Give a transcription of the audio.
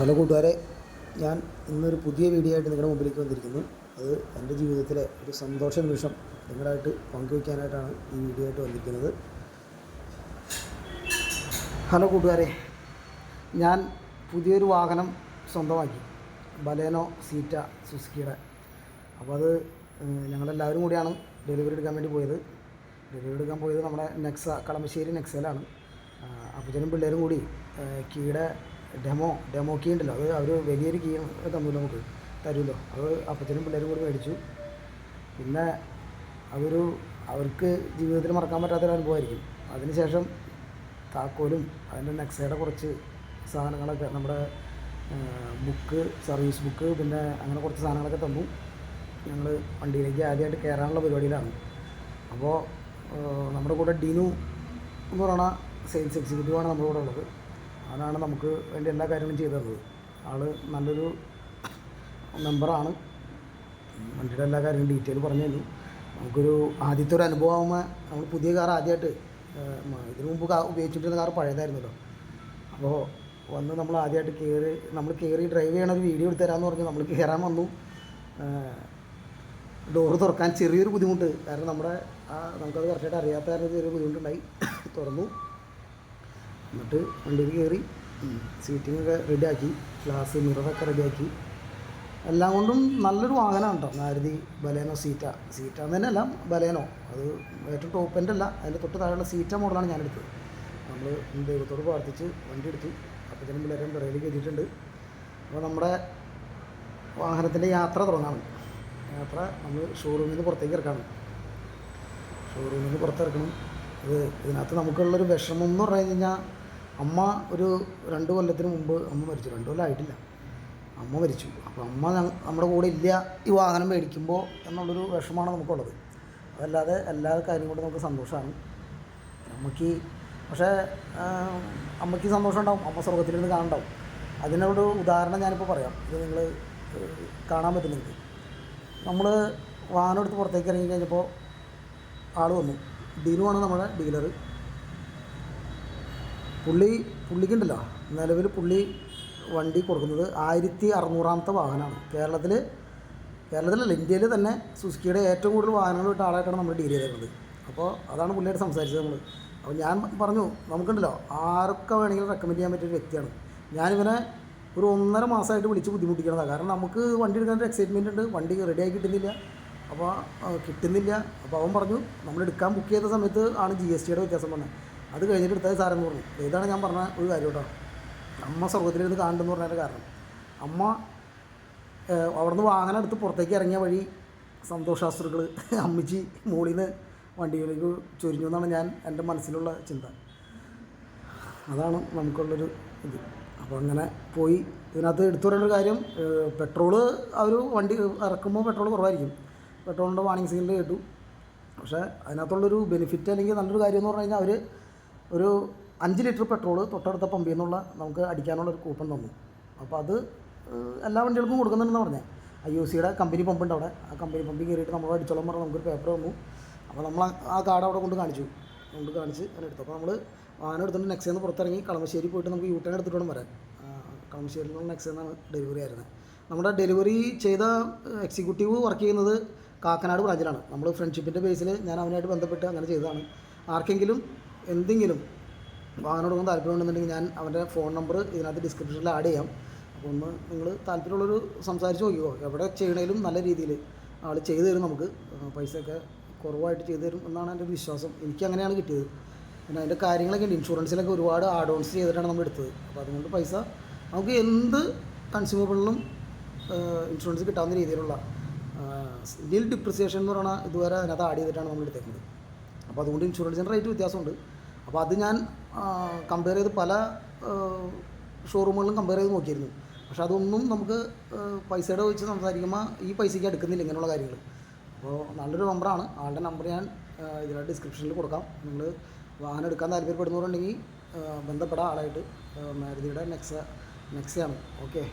Hello കൂട്ടുകാരെ ഞാൻ ഇന്നൊരു പുതിയ വീഡിയോ ആയിട്ട് നിങ്ങളുടെ മുമ്പിലേക്ക് വന്നിരിക്കുന്നു. അത് എന്റെ ജീവിതത്തിലെ ഒരു സന്തോഷ നിമിഷം നിങ്ങളായിട്ട് പങ്കുവയ്ക്കാനായിട്ടാണ് ഈ വീഡിയോ ആയിട്ട് വന്നിരിക്കുന്നത്. ഹലോ കൂട്ടുകാരെ ഞാൻ പുതിയൊരു വാഹനം സ്വന്തമാക്കി. ബലേനോ സീറ്റ സുസുക്കിയുടെ. അപ്പോൾ അത് ഞങ്ങളെല്ലാവരും കൂടിയാണ് ഡെലിവറി എടുക്കാൻ വേണ്ടി പോയത്. ഡെലിവറി എടുക്കാൻ പോയത് നമ്മുടെ നെക്സ കളമശ്ശേരി നെക്സയിലാണ്. അപ്പച്ചനും പിള്ളേരും കൂടി കീയുടെ ഡെമോ ഡെമോ കീ ഉണ്ടല്ലോ. അത് അവർ വലിയൊരു കീ തമ്മിൽ നമുക്ക് തരുമല്ലോ അത് അപ്പച്ചനും പിള്ളേരും കൂടി മേടിച്ചു. പിന്നെ അതൊരു അവർക്ക് ജീവിതത്തിൽ മറക്കാൻ പറ്റാത്തൊരു അനുഭവമായിരിക്കും. അതിനുശേഷം താക്കോലും അതിന്റെ നെക്സയുടെ കുറച്ച് സാധനങ്ങളൊക്കെ നമ്മുടെ ബുക്ക് സർവീസ് ബുക്ക് പിന്നെ അങ്ങനെ കുറച്ച് സാധനങ്ങളൊക്കെ തന്നു. ഞങ്ങൾ വണ്ടിയിലേക്ക് ആദ്യമായിട്ട് കയറാനുള്ള പരിപാടിയിലാണ്. അപ്പോൾ നമ്മുടെ കൂടെ ഡിനു എന്ന് പറയുന്ന സെയിൽസ് എക്സിക്യൂട്ടീവാണ് നമ്മുടെ കൂടെ ഉള്ളത്. അതാണ് നമുക്ക് വേണ്ടി എല്ലാ കാര്യങ്ങളും ചെയ്തു തന്നത് ആൾ നല്ലൊരു മെമ്പറാണ് വണ്ടിയുടെ എല്ലാ കാര്യങ്ങളും ഡീറ്റെയിൽ പറഞ്ഞു തന്നു. നമുക്കൊരു ആദ്യത്തെ ഒരു അനുഭവമാകുമ്പോൾ നമ്മൾ പുതിയ കാർ ആദ്യമായിട്ട് ഇതിനു മുമ്പ് ഉപയോഗിച്ചിട്ടിരുന്ന കാർ പഴയതായിരുന്നല്ലോ. അപ്പോൾ വന്ന് നമ്മൾ ആദ്യമായിട്ട് കയറി നമ്മൾ കയറി ഡ്രൈവ് ചെയ്യണ ഒരു വീഡിയോ എടുത്ത് തരാമെന്ന് പറഞ്ഞു നമ്മൾ കയറാൻ വന്നു. ഡോറ് തുറക്കാൻ ചെറിയൊരു ബുദ്ധിമുട്ട്. കാരണം നമ്മുടെ ആ നമുക്കത് കറക്റ്റായിട്ട് അറിയാത്ത കാരണം ചെറിയൊരു ബുദ്ധിമുട്ടുണ്ടായി. തുറന്നു. എന്നിട്ട് വണ്ടിയിൽ കയറി സീറ്റിങ്ങൊക്കെ റെഡിയാക്കി ഗ്ലാസ് മിററൊക്കെ റെഡിയാക്കി. എല്ലാം കൊണ്ടും നല്ലൊരു വാഹനമാണ് കേട്ടോ. മാരുതി ബലേനോ സീറ്റ. സീറ്റ തന്നെയല്ല ബലേനോ. അത് ഏറ്റവും ടോപ്പ് എന്റെ അല്ല. അതിന്റെ തൊട്ട് താഴെയുള്ള സീറ്റ മോഡലാണ് ഞാൻ എടുത്തത് നമ്മൾ ദൈവത്തോട് പ്രാർത്ഥിച്ച് വണ്ടി എടുത്തു അപ്പച്ചനും പിള്ളേരും പിറയിൽ കയറ്റിയിട്ടുണ്ട്. അപ്പോൾ നമ്മുടെ വാഹനത്തിന്റെ യാത്ര തുടങ്ങാണ്. യാത്ര നമ്മൾ ഷോറൂമിൽ നിന്ന് പുറത്തേക്ക് ഇറക്കാണ്. ഷോറൂമിൽ നിന്ന് പുറത്തിറക്കണം. ഇത് ഇതിനകത്ത് നമുക്കുള്ളൊരു വിഷമം എന്ന് പറഞ്ഞു കഴിഞ്ഞാൽ അമ്മ ഒരു രണ്ട് കൊല്ലത്തിന് മുമ്പ് അമ്മ മരിച്ചു. രണ്ട് കൊല്ലം ആയിട്ടില്ല. അമ്മ മരിച്ചു. അപ്പോൾ അമ്മ നമ്മുടെ കൂടെ ഇല്ല ഈ വാഹനം മേടിക്കുമ്പോൾ എന്നുള്ളൊരു വിഷമമാണ് നമുക്കുള്ളത്. അതല്ലാതെ എല്ലാ കാര്യം കൊണ്ട് നമുക്ക് സന്തോഷമാണ് അമ്മയ്ക്ക് പക്ഷേ അമ്മയ്ക്ക് സന്തോഷം ഉണ്ടാവും. അമ്മ സ്വർഗത്തിലിരുന്ന് കാണണ്ടാവും അതിനോട് ഉദാഹരണം ഞാനിപ്പോൾ പറയാം. ഇത് നിങ്ങൾ കാണാൻ പറ്റും നമ്മൾ വാഹനം എടുത്ത് പുറത്തേക്ക് ഇറങ്ങി കഴിഞ്ഞപ്പോൾ ആൾ വന്നു. ഡിനുവാണ് നമ്മുടെ ഡീലർ പുള്ളി പുള്ളിക്കുണ്ടല്ലോ. നിലവിൽ പുള്ളി വണ്ടി കൊടുക്കുന്നത് ആയിരത്തി അറുന്നൂറാമത്തെ വാഹനമാണ്. കേരളത്തിൽ കേരളത്തിലല്ല ഇന്ത്യയിൽ തന്നെ സുസുക്കിയുടെ ഏറ്റവും കൂടുതൽ വാഹനങ്ങൾ വിട്ട ആളായിട്ടാണ് നമ്മൾ ഡീൽ ചെയ്തിരുന്നത് അപ്പോൾ അതാണ് പുള്ളിയായിട്ട് സംസാരിച്ചത് നമ്മൾ അപ്പോൾ ഞാൻ പറഞ്ഞു നമുക്കുണ്ടല്ലോ ആർക്കെ വേണമെങ്കിലും റെക്കമെൻഡ് ചെയ്യാൻ പറ്റിയ വ്യക്തിയാണ്. ഞാനിവനെ ഒരു ഒന്നര മാസമായിട്ട് വിളിച്ച് ബുദ്ധിമുട്ടിക്കണതാണ് കാരണം നമുക്ക് വണ്ടി എടുക്കാൻ ഒരു എക്സൈറ്റ്മെന്റ് ഉണ്ട്. വണ്ടി റെഡിയായി കിട്ടുന്നില്ല. അപ്പോൾ കിട്ടുന്നില്ല. അപ്പോൾ അവൻ പറഞ്ഞു നമ്മൾ എടുക്കാൻ ബുക്ക് ചെയ്ത സമയത്ത് ആണ് ജി എസ് ടിയുടെ വ്യത്യാസം പറഞ്ഞത് അത് കഴിഞ്ഞിട്ട് എടുത്താൽ സാറെന്ന് പറഞ്ഞു. ഇതാണ് ഞാൻ പറഞ്ഞ ഒരു കാര്യം കേട്ടോ. അമ്മ സ്വർഗത്തിലിരുന്ന് കാണുന്നു പറഞ്ഞതിന്റെ കാരണം. അമ്മ അവിടുന്ന് വാഹനം എടുത്ത് പുറത്തേക്ക് ഇറങ്ങിയ വഴി സന്തോഷാസ്ത്രുക്കൾ അമ്മിച്ചി മുകളിൽ നിന്ന് വണ്ടിയിലേക്ക് ചൊരിഞ്ഞു എന്നാണ് ഞാൻ എന്റെ മനസ്സിലുള്ള ചിന്ത. അതാണ് നമുക്കുള്ളൊരു ഇത്. അപ്പോൾ അങ്ങനെ പോയി. ഇതിനകത്ത് എടുത്തു പറയേണ്ട ഒരു കാര്യം പെട്രോൾ അവർ വണ്ടി ഇറക്കുമ്പോൾ പെട്രോൾ കുറവായിരിക്കും. പെട്രോളിന്റെ വാണിംഗ് സിഗ്നൽ കേട്ടു. പക്ഷേ അതിനകത്തുള്ളൊരു ബെനിഫിറ്റ് അല്ലെങ്കിൽ നല്ലൊരു കാര്യം എന്ന് പറഞ്ഞു കഴിഞ്ഞാൽ അവർ ഒരു അഞ്ച് ലിറ്റർ പെട്രോൾ തൊട്ടടുത്ത പമ്പിൽ നിന്നുള്ള നമുക്ക് അടിക്കാനുള്ള ഒരു കൂപ്പൺ തന്നു. അപ്പോൾ അത് എല്ലാ വണ്ടികൾക്കും കൊടുക്കുന്നുണ്ടെന്ന് പറഞ്ഞത് ഐ ഒ സിയുടെ കമ്പനി പമ്പുണ്ട് അവിടെ. ആ കമ്പനി പമ്പിൽ കയറിയിട്ട് നമ്മൾ അടിച്ചോളം പറഞ്ഞാൽ നമുക്കൊരു പേപ്പർ തന്നു. അപ്പോൾ നമ്മൾ ആ- കാർഡ് അവിടെ കൊണ്ട് കാണിച്ചു. കൊണ്ട് കാണിച്ച് അങ്ങനെ എടുത്തു. അപ്പോൾ നമ്മൾ വാഹനം എടുത്തിട്ട് നെക്സ്റ്റ് നിന്ന് പുറത്തിറങ്ങി കളമശ്ശേരി പോയിട്ട് നമുക്ക് യൂ ടേൺ എടുത്തിട്ട് വേണം വരാൻ. കളമശ്ശേരിയിൽ നിന്ന് നെക്സ്റ്റ് നിന്നാണ് ഡെലിവറി ആയിരുന്നത്. നമ്മുടെ ഡെലിവറി ചെയ്ത എക്സിക്യൂട്ടീവ് വർക്ക് ചെയ്യുന്നത് കാക്കനാട് ബ്രാഞ്ചിലാണ് നമ്മൾ ഫ്രണ്ട്ഷിപ്പിന്റെ ബേസിൽ ഞാൻ അവനായിട്ട് ബന്ധപ്പെട്ട് അങ്ങനെ ചെയ്തതാണ്. ആർക്കെങ്കിലും എന്തെങ്കിലും വാഹനം താല്പര്യം താല്പര്യമുണ്ടെന്നുണ്ടെങ്കിൽ ഞാൻ അവന്റെ ഫോൺ നമ്പർ ഇതിനകത്ത് ഡിസ്ക്രിപ്ഷനിൽ ആഡ് ചെയ്യാം. അപ്പോൾ ഒന്ന് നിങ്ങൾ താല്പര്യമുള്ളൊരു സംസാരിച്ച് നോക്കിക്കോ. എവിടെ ചെയ്യണേലും നല്ല രീതിയിൽ ആൾ ചെയ്തു തരും നമുക്ക്. പൈസയൊക്കെ കുറവായിട്ട് ചെയ്തു തരും എന്നാണ് എന്റെ വിശ്വാസം. എനിക്ക് അങ്ങനെയാണ് കിട്ടിയത്. പിന്നെ അതിന്റെ കാര്യങ്ങളൊക്കെ ഉണ്ട്. ഇൻഷുറൻസിലൊക്കെ ഒരുപാട് ആഡ് ഓൺസ് ചെയ്തിട്ടാണ് നമ്മൾ എടുത്തത്. അപ്പോൾ അതുകൊണ്ട് പൈസ നമുക്ക് എന്ത് കൺസ്യൂമബിളിലും ഇൻഷുറൻസ് കിട്ടാവുന്ന രീതിയിലുള്ള നിൽ ഡിപ്രിസിയേഷൻ എന്ന് പറയുന്ന ഇതുവരെ അതിനകത്ത് ആഡ് ചെയ്തിട്ടാണ് നമ്മൾ എടുത്തേക്കുന്നത്. അപ്പോൾ അതുകൊണ്ട് ഇൻഷുറൻസിന്റെ റേറ്റ് വ്യത്യാസമുണ്ട്. അപ്പോൾ അത് ഞാൻ കമ്പയർ ചെയ്ത് പല ഷോറൂമുകളിലും കമ്പയർ ചെയ്ത് നോക്കിയിരുന്നു. പക്ഷെ അതൊന്നും നമുക്ക് പൈസയുടെ വെച്ച് സംസാരിക്കുമ്പോൾ ഈ പൈസയ്ക്ക് എടുക്കുന്നില്ല ഇങ്ങനെയുള്ള കാര്യങ്ങൾ. അപ്പോൾ നല്ലൊരു നമ്പറാണ് ആളുടെ നമ്പർ ഞാൻ ഇതിലെ ഡിസ്ക്രിപ്ഷനിൽ കൊടുക്കാം. നിങ്ങൾ വാഹനം എടുക്കാൻ താല്പര്യപ്പെടുന്നവരുണ്ടെങ്കിൽ ബന്ധപ്പെടാം ആളായിട്ട് മാരുതിയുടെ നെക്സ നെക്സയാണ് ഓക്കെ